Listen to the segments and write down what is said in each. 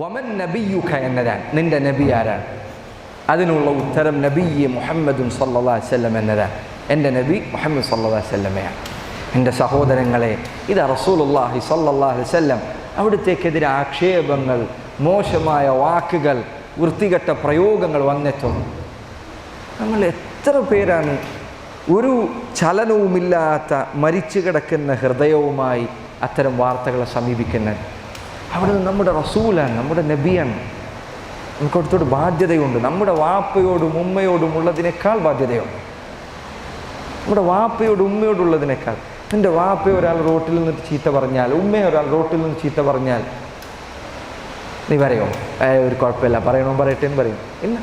വമൻ നബിയുഖ എന്നതാണ്. നിന്റെ നബി ആരാണ്? അതിനുള്ള ഉത്തരം നബി മുഹമ്മദും സല്ലാ വല്ലം എന്നതാണ്. എന്റെ നബി മുഹമ്മദ് സല്ലാ വല്ലമയാണ് എന്റെ സഹോദരങ്ങളെ ഇത് റസൂലുല്ലാഹി സല്ലാഹി വല്ലം അവിടുത്തേക്കെതിരെ ആക്ഷേപങ്ങൾ മോശമായ വാക്കുകൾ വൃത്തികെട്ട പ്രയോഗങ്ങൾ വന്നെത്തുന്നു. നമ്മൾ എത്ര പേരാണ് ഒരു ചലനവുമില്ലാത്ത മരിച്ചു കിടക്കുന്ന ഹൃദയവുമായി അത്തരം വാർത്തകളെ സമീപിക്കുന്നത്? അവിടെ നമ്മുടെ റസൂലാണ് നമ്മുടെ നബിയാണ്. നമുക്ക് അടുത്തോട് ബാധ്യതയുണ്ട്. നമ്മുടെ വാപ്പയോടും ഉമ്മയോടും ഉള്ളതിനേക്കാൾ ബാധ്യതയുണ്ട്. നമ്മുടെ വാപ്പയോടും ഉമ്മയോടുള്ളതിനേക്കാൾ എന്റെ വാപ്പയെ ഒരാൾ റോട്ടിൽ നിന്ന് ചീത്ത പറഞ്ഞാൽ ഉമ്മയെ ഒരാൾ റോട്ടിൽ നിന്ന് ചീത്ത പറഞ്ഞാൽ നീ പറയോ? ഒരു കുഴപ്പമില്ല. പറയണോ? പറയട്ടെ എന്ന് പറയും. ഇല്ല.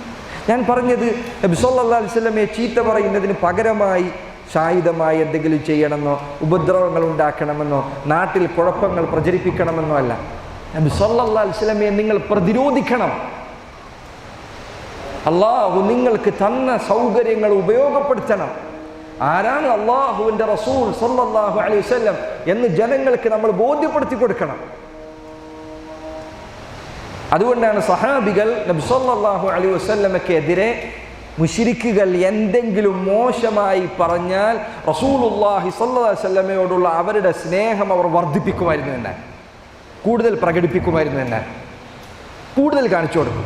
ഞാൻ പറഞ്ഞത് നബി സല്ലല്ലാഹു അലൈഹി വസല്ലമയെ ചീത്ത പറയുന്നതിന് പകരമായി ശായുധമായി എന്തെങ്കിലും ചെയ്യണമെന്നോ ഉപദ്രവങ്ങൾ ഉണ്ടാക്കണമെന്നോ നാട്ടിൽ കുഴപ്പങ്ങൾ പ്രചരിപ്പിക്കണമെന്നോ അല്ല. നബി സല്ലല്ലാഹു അലൈഹി വസല്ലമയെ നിങ്ങൾ പ്രതിരോധിക്കണം. അള്ളാഹു നിങ്ങൾക്ക് തന്ന സൗകര്യങ്ങൾ ഉപയോഗപ്പെടുത്തണം. ആരാണ് അള്ളാഹുവിന്റെ റസൂൽ സല്ലല്ലാഹു അലൈഹി വസല്ലം എന്ന് ജനങ്ങൾക്ക് നമ്മൾ ബോധ്യപ്പെടുത്തി കൊടുക്കണം. അതുകൊണ്ടാണ് സഹാബികൾ നബി സല്ലല്ലാഹു അലൈഹി വസല്ലമക്കെതിരെ മുഷിരിക്കുകൾ എന്തെങ്കിലും മോശമായി പറഞ്ഞാൽ റസൂലുല്ലാഹി അലൈഹി വസല്ലമയോടുള്ള അവരുടെ സ്നേഹം അവർ വർദ്ധിപ്പിക്കുമായിരുന്നു എന്നാൽ കൂടുതൽ പ്രകടിപ്പിക്കുമായിരുന്നു എന്ന്. കൂടുതൽ കാണിച്ചു കൊടുക്കും.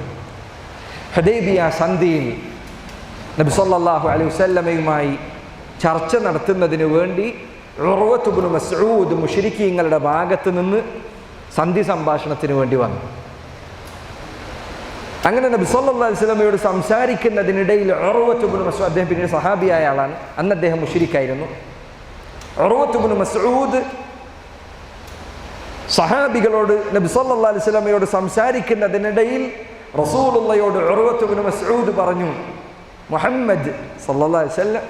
ഹദൈബിയ സന്ധിയിൽ നബി സല്ലാഹു അലൈഹി വസല്ലമയുമായി ചർച്ച നടത്തുന്നതിന് വേണ്ടി മസ്ഊദ് മുഷിരിക്കീങ്ങളുടെ ഭാഗത്ത് നിന്ന് സന്ധി സംഭാഷണത്തിന് വേണ്ടി വന്നു. അങ്ങനെ നബി സല്ലാ അലൈഹി വസല്ലമയോട് സംസാരിക്കുന്നതിനിടയിൽ ഉറവത്തുബിന് മസൂദ് അദ്ദേഹം പിന്നീട് സഹാബിയായ ആളാണ്. അന്ന് അദ്ദേഹം മുഷിരിക്കായിരുന്നു ഉറവത്തുബിന് മസ്ഊദ് സഹാബികളോട് നബി സല്ലാ അലൈഹി വസല്ലമയോട് സംസാരിക്കുന്നതിനിടയിൽ റസൂലുള്ളയോട് ഉറവത്തുബിന് മസ്ഊദ് പറഞ്ഞു മുഹമ്മദ് സല്ലാ വസല്ലം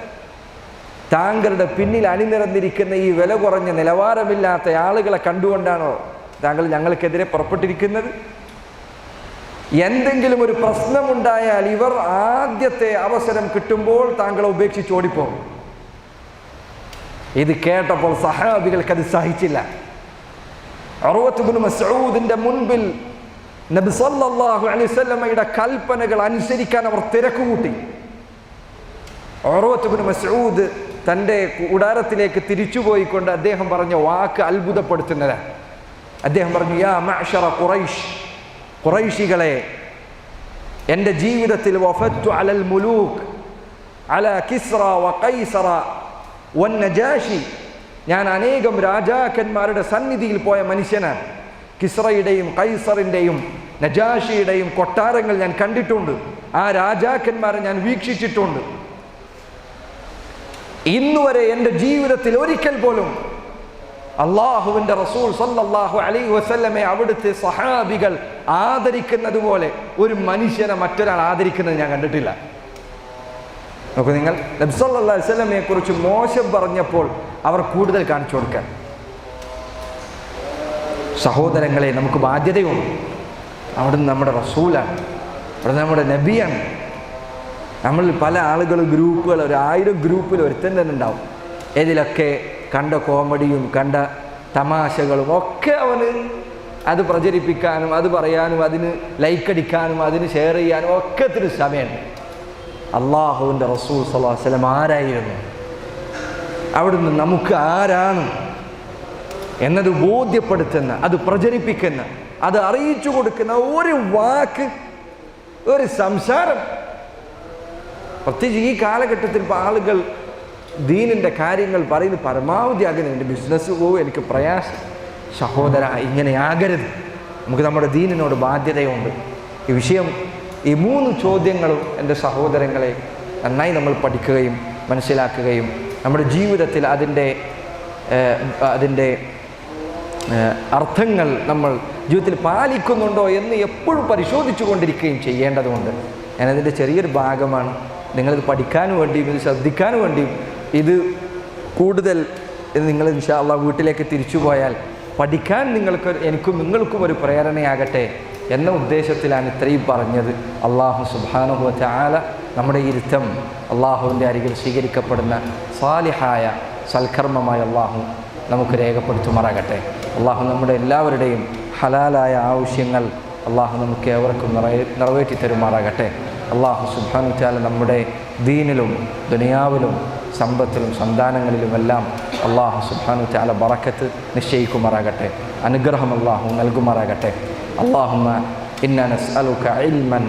താങ്കളുടെ പിന്നിൽ അണിനിരന്നിരിക്കുന്ന ഈ വില കുറഞ്ഞ നിലവാരമില്ലാത്ത ആളുകളെ കണ്ടുകൊണ്ടാണോ താങ്കൾ ഞങ്ങൾക്കെതിരെ പുറപ്പെട്ടിരിക്കുന്നത്? എന്തെങ്കിലും ഒരു പ്രശ്നമുണ്ടായാൽ ഇവർ ആദ്യത്തെ അവസരം കിട്ടുമ്പോൾ താങ്കളെ ഉപേക്ഷിച്ച് ഓടിപ്പോകും. ഇത് കേട്ടപ്പോൾ സഹാബികൾക്ക് അത് സഹിച്ചില്ല. അറുപത്തുബിന് മസൂദിന്റെ മുൻപിൽ നബി അലൈഹി വസല്ലമയുടെ കൽപ്പനകൾ അനുസരിക്കാൻ അവർ തിരക്കുകൂട്ടി ഓർവത്തുബിന് മസൂദ് തന്റെ കൂടാരത്തിലേക്ക് തിരിച്ചുപോയിക്കൊണ്ട് അദ്ദേഹം പറഞ്ഞ വാക്ക് അത്ഭുതപ്പെടുത്തുന്നതാണ് അദ്ദേഹം പറഞ്ഞു യാ മാഷറ ഖുറൈഷ് ഖുറൈശികളെ എന്റെ ജീവിതത്തിൽ വഫത്തു അലൽ മുലൂക്ക് അല കിസ്റ വ കൈസറ വൻ നജാഷി ഞാൻ അനേകം രാജാക്കന്മാരുടെ സന്നിധിയിൽ പോയ മനുഷ്യനാണ് കിസ്റയുടെയും കൈസറിന്റെയും നജാഷിയുടെയും കൊട്ടാരങ്ങൾ ഞാൻ കണ്ടിട്ടുണ്ട്. ആ രാജാക്കന്മാരെ ഞാൻ വീക്ഷിച്ചിട്ടുണ്ട്. ഇന്നുവരെ എന്റെ ജീവിതത്തിൽ ഒരിക്കൽ പോലും അള്ളാഹുവിന്റെ റസൂൽ സല്ലാഹു അലൈഹി വസല്ലമെ അവിടുത്തെ സഹാബികൾ ആദരിക്കുന്നത് പോലെ ഒരു മനുഷ്യനെ മറ്റൊരാൾ ആദരിക്കുന്നത് ഞാൻ കണ്ടിട്ടില്ല. നോക്കൂ നിങ്ങൾ നബ്സല്ലാ വല്ലമയെ കുറിച്ച് മോശം പറഞ്ഞപ്പോൾ അവർ കൂടുതൽ കാണിച്ചു കൊടുക്കാൻ. സഹോദരങ്ങളെ നമുക്ക് ബാധ്യതയുണ്ട്. അവിടുന്ന് നമ്മുടെ റസൂലാണ്. അവിടെ നമ്മുടെ നബിയാണ്. നമ്മൾ പല ആളുകൾ ഗ്രൂപ്പുകൾ ഒരു ആയിരം ഗ്രൂപ്പിൽ ഒരുത്തൻ തന്നെ ഉണ്ടാവും. ഇതിലൊക്കെ കണ്ട കോമഡിയും കണ്ട തമാശകളും ഒക്കെ അവന് അത് പ്രചരിപ്പിക്കാനും അത് പറയാനും അതിന് ലൈക്ക് അടിക്കാനും അതിന് ഷെയർ ചെയ്യാനും ഒക്കെ ഒത്തിരി സമയമുണ്ട്. അള്ളാഹുവിന്റെ റസൂൽ വസല്ലം ആരായിരുന്നു? അവിടുന്ന് നമുക്ക് ആരാണ് എന്നത് ബോധ്യപ്പെടുത്തുന്ന അത് പ്രചരിപ്പിക്കുന്ന അത് അറിയിച്ചു കൊടുക്കുന്ന ഒരു വാക്ക് ഒരു സംസാരം. പ്രത്യേകിച്ച് ഈ കാലഘട്ടത്തിൽ ഇപ്പോൾ ആളുകൾ ദീനിന്റെ കാര്യങ്ങൾ പറയുന്നത് പരമാവധി ആകുന്നു എന്റെ ബിസിനസ് പോകും എനിക്ക് പ്രയാസം. സഹോദര ഇങ്ങനെയാകരുത് നമുക്ക് നമ്മുടെ ദീനിനോട് ബാധ്യതയുണ്ട്. ഈ വിഷയം ഈ മൂന്ന് ചോദ്യങ്ങളും എന്റെ സഹോദരങ്ങളെ നന്നായി നമ്മൾ പഠിക്കുകയും മനസ്സിലാക്കുകയും നമ്മുടെ ജീവിതത്തിൽ അതിന്റെ അതിന്റെ അർത്ഥങ്ങൾ നമ്മൾ ജീവിതത്തിൽ പാലിക്കുന്നുണ്ടോ എന്ന് എപ്പോഴും പരിശോധിച്ചു കൊണ്ടിരിക്കുകയും ചെയ്യേണ്ടതുണ്ട്. ഞാനതിന്റെ ചെറിയൊരു ഭാഗമാണ്. നിങ്ങളിത് പഠിക്കാൻ വേണ്ടിയും ഇത് ശ്രദ്ധിക്കാൻ വേണ്ടിയും ഇത് കൂടുതൽ നിങ്ങൾ ഇൻഷാല്ല വീട്ടിലേക്ക് തിരിച്ചു പോയാൽ പഠിക്കാൻ നിങ്ങൾക്ക് എനിക്കും നിങ്ങൾക്കും ഒരു പ്രേരണയാകട്ടെ എന്ന ഉദ്ദേശത്തിലാണ് ഇത്രയും പറഞ്ഞത്. അള്ളാഹു സുബാനുഭവത്തെ ചാല നമ്മുടെ ഈ രുദ്ധം അള്ളാഹുവിന്റെ അരികിൽ സ്വീകരിക്കപ്പെടുന്ന സാലിഹായ സൽക്കർമ്മമായ അള്ളാഹു നമുക്ക് രേഖപ്പെടുത്തുമാറാകട്ടെ. അള്ളാഹു നമ്മുടെ എല്ലാവരുടെയും ഹലാലായ ആവശ്യങ്ങൾ അള്ളാഹു നമുക്ക് ഏവർക്കും നിറയെ നിറവേറ്റി തരുമാറാകട്ടെ. അള്ളാഹു സുബാനിച്ചാൽ നമ്മുടെ ദീനിലും ദുനിയാവിലും സമ്പത്തിലും സന്താനങ്ങളിലുമെല്ലാം അള്ളാഹു സുബാനു ചാല ബറക്കത്ത് നിശ്ചയിക്കുമാറാകട്ടെ. അനുഗ്രഹം അള്ളാഹു നൽകുമാറാകട്ടെ. അള്ളാഹുമ ഇന്ന നസ്അലുക ഇൽമൻ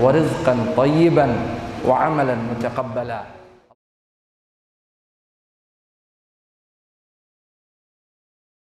ورزقا طيبا وعملا متقبلا.